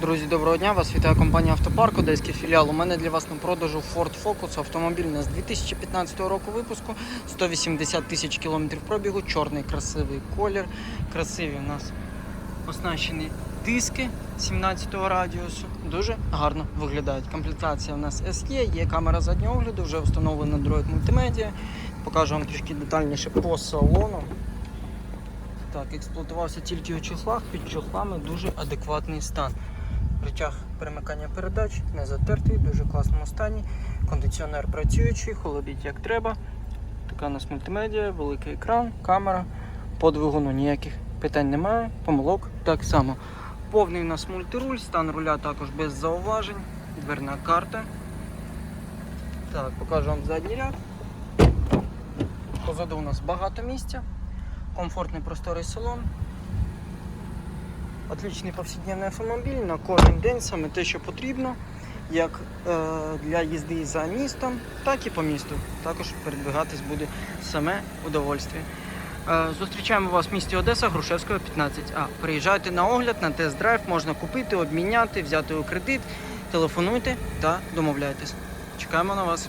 Друзі, доброго дня! Вас вітає компанія Автопарк, Одеський філіал. У мене для вас на продажу Ford Focus автомобіль у нас 2015 року випуску, 180 тисяч кілометрів пробігу, чорний красивий колір. Красиві у нас оснащені диски 17-го радіусу. Дуже гарно виглядають. Комплектація у нас SE, є камера заднього огляду, вже встановлена Android мультимедіа. Покажу вам трішки детальніше по салону. Так, експлуатувався тільки у чохлах, під чохлами дуже адекватний стан. Рычаг перемикання передач не затертий, в дуже класному стані. Кондиціонер працюючий, холодить як треба. Така у нас мультимедіа, великий екран, камера. По двигуну ніяких питань немає, помилок так само. Повний у нас мультируль, стан руля також без зауважень, дверна карта. Так, покажу вам задній ряд. Позаду у нас багато місця, комфортний просторий салон. Отличний повсякденний автомобіль на кожен день саме те, що потрібно, як е, для їзди за містом, так і по місту. Також передвигатись буде саме удовольствие. Е, зустрічаємо вас в місті Одеса, Грушевського, 15А. Приїжджайте на огляд, на тест-драйв, можна купити, обміняти, взяти у кредит, телефонуйте та домовляйтесь. Чекаємо на вас.